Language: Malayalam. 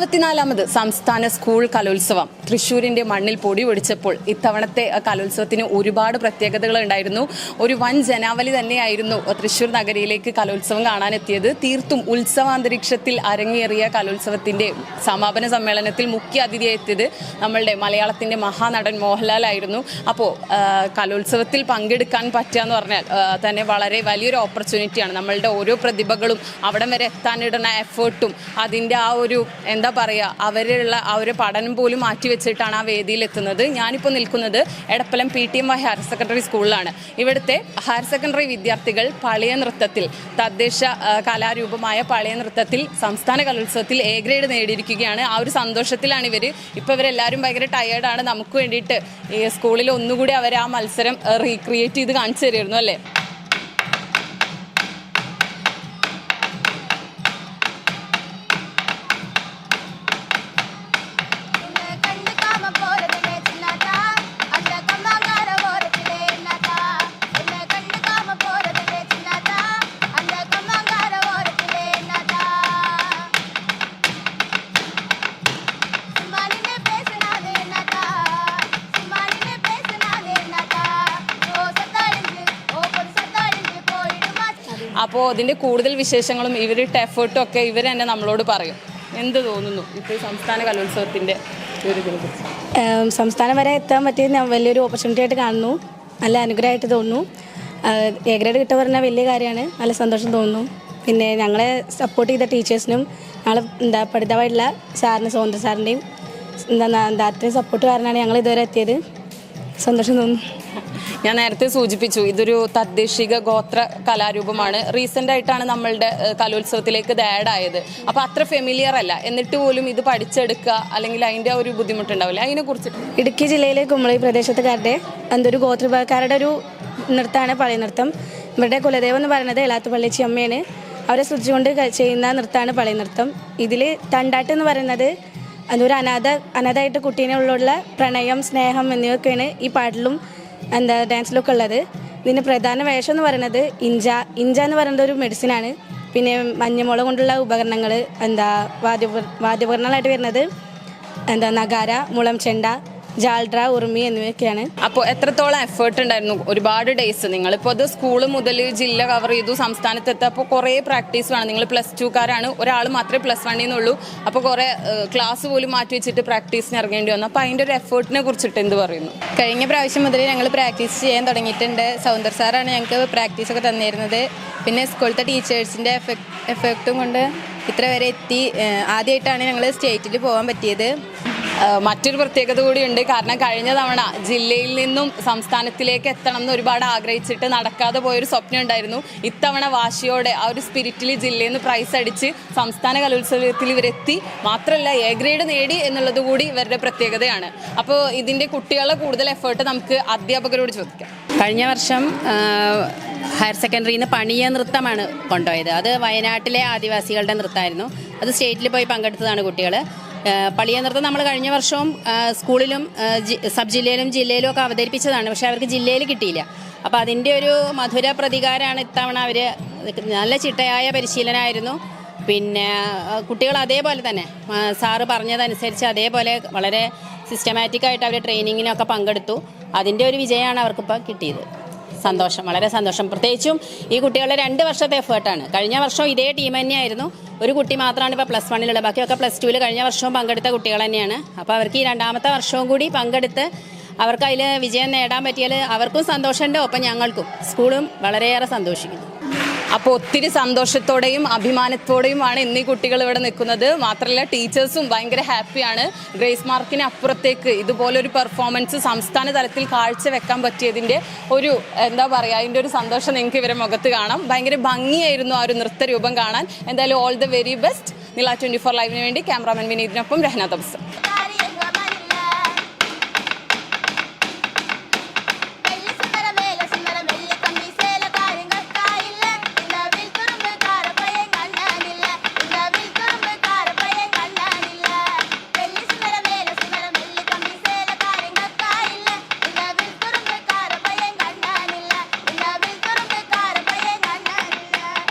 അറുപത്തിനാലാമത് സംസ്ഥാന സ്കൂൾ കലോത്സവം. തൃശൂരിന്റെ മണ്ണിൽ പൊടി ഒടിച്ചപ്പോൾ ഇത്തവണത്തെ കലോത്സവത്തിന് ഒരുപാട് പ്രത്യേകതകൾ ഉണ്ടായിരുന്നു. ഒരു വൻ ജനാവലി തന്നെയായിരുന്നു തൃശ്ശൂർ നഗരിയിലേക്ക് കലോത്സവം കാണാനെത്തിയത്. തീർത്തും ഉത്സവാന്തരീക്ഷത്തിൽ അരങ്ങേറിയ കലോത്സവത്തിന്റെ സമാപന സമ്മേളനത്തിൽ മുഖ്യ അതിഥിയെത്തിയത് നമ്മളുടെ മലയാളത്തിന്റെ മഹാനടൻ മോഹൻലാൽ ആയിരുന്നു. അപ്പോൾ കലോത്സവത്തിൽ പങ്കെടുക്കാൻ പറ്റുക എന്ന് പറഞ്ഞാൽ തന്നെ വളരെ വലിയൊരു ഓപ്പർച്യൂണിറ്റിയാണ്. നമ്മളുടെ ഓരോ പ്രതിഭകളും അവിടം വരെ എത്താനിടുന്ന എഫേർട്ടും അതിന്റെ ആ ഒരു എന്താ പറയുക അവരുള്ള ആ ഒരു പഠനം പോലും മാറ്റിവെച്ചിട്ടാണ് ആ വേദിയിൽ എത്തുന്നത്. ഞാനിപ്പോൾ നിൽക്കുന്നത് Edappalam P T M Y higher secondary സ്കൂളിലാണ്. ഇവിടുത്തെ ഹയർ സെക്കൻഡറി വിദ്യാർത്ഥികൾ പഴയ നൃത്തത്തിൽ തദ്ദേശ കലാരൂപമായ പഴയ നൃത്തത്തിൽ സംസ്ഥാന കലോത്സവത്തിൽ എ ഗ്രേഡ് നേടിയിരിക്കുകയാണ്. ആ ഒരു സന്തോഷത്തിലാണ് ഇവർ ഇപ്പോൾ ഇവരെല്ലാവരും ഭയങ്കര ടയേർഡാണ് നമുക്ക് വേണ്ടിയിട്ട് ഈ സ്കൂളിൽ ഒന്നുകൂടി അവർ ആ മത്സരം റീക്രിയേറ്റ് ചെയ്ത് കാണിച്ചു തരുമായിരുന്നു അല്ലേ? അപ്പോൾ അതിന്റെ കൂടുതൽ വിശേഷങ്ങളും ഇവരുടെ എഫേർട്ടും ഒക്കെ ഇവർ തന്നെ നമ്മളോട് പറയും. എന്ത് തോന്നുന്നു ഇപ്പോൾ സംസ്ഥാന കലോത്സവത്തിന്റെ സംസ്ഥാനം വരെ എത്താൻ പറ്റിയത് ഞാൻ വലിയൊരു ഓപ്പർച്യൂണിറ്റി ആയിട്ട് കാണുന്നു. നല്ല അനുഗ്രഹമായിട്ട് തോന്നുന്നു. എ ഗ്രേഡ് കിട്ടുക പറഞ്ഞാൽ വലിയ കാര്യമാണ്. നല്ല സന്തോഷം തോന്നുന്നു. പിന്നെ ഞങ്ങളെ സപ്പോർട്ട് ചെയ്ത ടീച്ചേഴ്സിനും ഞങ്ങളെ എന്താ പഠിതാവായിട്ടുള്ള സാറിന് സ്വതന്ത്ര സാറിന്റെയും എന്താ എന്താ അത്രയും സപ്പോർട്ട് കാരണമാണ് ഞങ്ങൾ ഇതുവരെ എത്തിയത്. സന്തോഷം. തോന്നുന്നു ഞാൻ നേരത്തെ സൂചിപ്പിച്ചു ഇതൊരു തദ്ദേശിക ഗോത്ര കലാരൂപമാണ്. റീസെന്റ് ആയിട്ടാണ് നമ്മളുടെ കലോത്സവത്തിലേക്ക് ഇത് ആഡ് ആയത് അപ്പോൾ അത്ര ഫെമിലിയർ അല്ല. എന്നിട്ട് പോലും ഇത് പഠിച്ചെടുക്കുക അല്ലെങ്കിൽ അതിന്റെ ഒരു ബുദ്ധിമുട്ടുണ്ടാവില്ല. അതിനെ കുറിച്ച് ഇടുക്കി ജില്ലയിലെ കുമളി പ്രദേശത്തുകാരുടെ എന്തൊരു ഗോത്രവിഭാഗക്കാരുടെ ഒരു നൃത്തമാണ് പഴയ നൃത്തം ഇവരുടെ കുലദേവം എന്ന് പറയുന്നത് എളാത്തുപള്ളി അമ്മയാണ് അവരെ സ്തുതിച്ചുകൊണ്ട് ചെയ്യുന്ന നൃത്തമാണ് പഴയ നൃത്തം ഇതിൽ തണ്ടാട്ട് എന്ന് പറയുന്നത് അതൊരു അനാഥ അനാഥായിട്ട് കുട്ടീനുള്ള പ്രണയം സ്നേഹം എന്നിവയൊക്കെയാണ് ഈ പാട്ടിലും എന്താ ഡാൻസിലൊക്കെ ഉള്ളത്. ഇതിന് പ്രധാന വേഷം എന്ന് പറയുന്നത് ഇഞ്ച ഇഞ്ച എന്ന് പറയുന്നത് ഒരു മെഡിസിനാണ്. പിന്നെ മഞ്ഞമുളക് കൊണ്ടുള്ള ഉപകരണങ്ങൾ എന്താ വാദ്യ വാദ്യോപകരണങ്ങളായിട്ട് വരുന്നത് എന്താ നഗാര മുളം ചെണ്ട ജാൾഡ്ര ഉറുമി എന്നിവയൊക്കെയാണ്. അപ്പോൾ എത്രത്തോളം എഫേർട്ട് ഉണ്ടായിരുന്നു? ഒരുപാട് ഡേയ്സ് നിങ്ങളിപ്പോൾ അത് സ്കൂൾ മുതൽ ജില്ല കവർ ചെയ്തു സംസ്ഥാനത്ത് അപ്പോൾ കുറേ പ്രാക്ടീസ് വേണം. നിങ്ങൾ പ്ലസ് ടുക്കാരാണ് ഒരാൾ മാത്രമേ പ്ലസ് വണ്ണിൽ നിന്നുള്ളൂ അപ്പോൾ കുറേ ക്ലാസ് പോലും മാറ്റി വെച്ചിട്ട് പ്രാക്ടീസിന് ഇറങ്ങേണ്ടി വന്നു. അപ്പോൾ അതിന്റെ ഒരു എഫേർട്ടിനെ കുറിച്ചിട്ട് എന്ത് പറയുന്നു? കഴിഞ്ഞ പ്രാവശ്യം മുതൽ ഞങ്ങൾ പ്രാക്ടീസ് ചെയ്യാൻ തുടങ്ങിയിട്ടുണ്ട്. സൗന്ദർ സാറാണ് ഞങ്ങൾക്ക് പ്രാക്ടീസൊക്കെ തന്നിരുന്നത്. പിന്നെ സ്കൂളത്തെ ടീച്ചേഴ്സിന്റെ എഫക്ട് എഫക്റ്റും കൊണ്ട് ഇത്ര വരെ എത്തി. ആദ്യമായിട്ടാണ് ഞങ്ങൾ സ്റ്റേറ്റിൽ പോകാൻ പറ്റിയത്. മറ്റൊരു പ്രത്യേകത കൂടിയുണ്ട്. കാരണം കഴിഞ്ഞ തവണ ജില്ലയിൽ നിന്നും സംസ്ഥാനത്തിലേക്ക് എത്തണം എന്ന് ഒരുപാട് ആഗ്രഹിച്ചിട്ട് നടക്കാതെ പോയൊരു സ്വപ്നം ഉണ്ടായിരുന്നു ഇത്തവണ വാശിയോടെ ആ ഒരു സ്പിരിറ്റിൽ ജില്ലയിൽ നിന്ന് പ്രൈസ് അടിച്ച് സംസ്ഥാന കലോത്സവത്തിൽ ഇവരെത്തി. മാത്രമല്ല എ ഗ്രേഡ് നേടി എന്നുള്ളത് കൂടി ഇവരുടെ പ്രത്യേകതയാണ്. അപ്പോൾ ഇതിന്റെ കുട്ടികളെ കൂടുതൽ എഫേർട്ട് നമുക്ക് അധ്യാപകരോട് ചോദിക്കാം. കഴിഞ്ഞ വർഷം ഹയർ സെക്കൻഡറിയിൽ നിന്ന് പണിയ നൃത്തമാണ് കൊണ്ടുപോയത്. അത് വയനാട്ടിലെ ആദിവാസികളുടെ നൃത്തമായിരുന്നു അത് സ്റ്റേറ്റിൽ പോയി പങ്കെടുത്തതാണ് കുട്ടികൾ പളിയ നൃത്തം നമ്മൾ കഴിഞ്ഞ വർഷവും സ്കൂളിലും സബ് ജില്ലയിലും ജില്ലയിലും ഒക്കെ അവതരിപ്പിച്ചതാണ്. പക്ഷെ അവർക്ക് ജില്ലയിൽ കിട്ടിയില്ല. അപ്പോൾ അതിന്റെ ഒരു മധുര പ്രതികാരമാണ് ഇത്തവണ അവർ നല്ല ചിട്ടയായ പരിശീലനമായിരുന്നു പിന്നെ കുട്ടികൾ അതേപോലെ തന്നെ സാറ് പറഞ്ഞതനുസരിച്ച് അതേപോലെ വളരെ സിസ്റ്റമാറ്റിക്കായിട്ട് അവർ ട്രെയിനിങ്ങിനൊക്കെ പങ്കെടുത്തു. അതിന്റെ ഒരു വിജയമാണ് അവർക്കിപ്പോൾ കിട്ടിയത്. സന്തോഷം വളരെ സന്തോഷം. പ്രത്യേകിച്ചും ഈ കുട്ടികളുടെ രണ്ട് വർഷത്തെ എഫേർട്ടാണ് കഴിഞ്ഞ വർഷം ഇതേ ടീം തന്നെയായിരുന്നു. ഒരു കുട്ടി മാത്രമാണ് ഇപ്പോൾ പ്ലസ് വണ്ണിലുള്ളത് ബാക്കിയൊക്കെ പ്ലസ് ടുവിൽ കഴിഞ്ഞ വർഷവും പങ്കെടുത്ത കുട്ടികൾ തന്നെയാണ്. അപ്പോൾ അവർക്ക് ഈ രണ്ടാമത്തെ വർഷവും കൂടി പങ്കെടുത്ത് അവർക്ക് അതിൽ വിജയം നേടാൻ പറ്റിയാൽ അവർക്കും സന്തോഷമുണ്ട് ഒപ്പം ഞങ്ങൾക്കും. സ്കൂളും വളരെയേറെ സന്തോഷിക്കുന്നു. അപ്പോൾ ഒത്തിരി സന്തോഷത്തോടെയും അഭിമാനത്തോടെയുമാണ് എന്നീ കുട്ടികൾ ഇവിടെ നിൽക്കുന്നത്. മാത്രമല്ല ടീച്ചേഴ്സും ഭയങ്കര ഹാപ്പിയാണ്. ഗ്രേസ് മാർക്കിന് അപ്പുറത്തേക്ക് ഇതുപോലൊരു പെർഫോമൻസ് സംസ്ഥാന തലത്തിൽ കാഴ്ചവെക്കാൻ പറ്റിയതിന്റെ ഒരു എന്താ പറയുക അതിന്റെ ഒരു സന്തോഷം നിങ്ങൾക്ക് ഇവരെ മുഖത്ത് കാണാം. ഭയങ്കര ഭംഗിയായിരുന്നു ആ ഒരു നൃത്തരൂപം കാണാൻ. എന്തായാലും all the very best Nila twenty four ലൈവിന് വേണ്ടി ക്യാമറാമാൻ വിനീതിനൊപ്പം രഹ്ന തപസ്.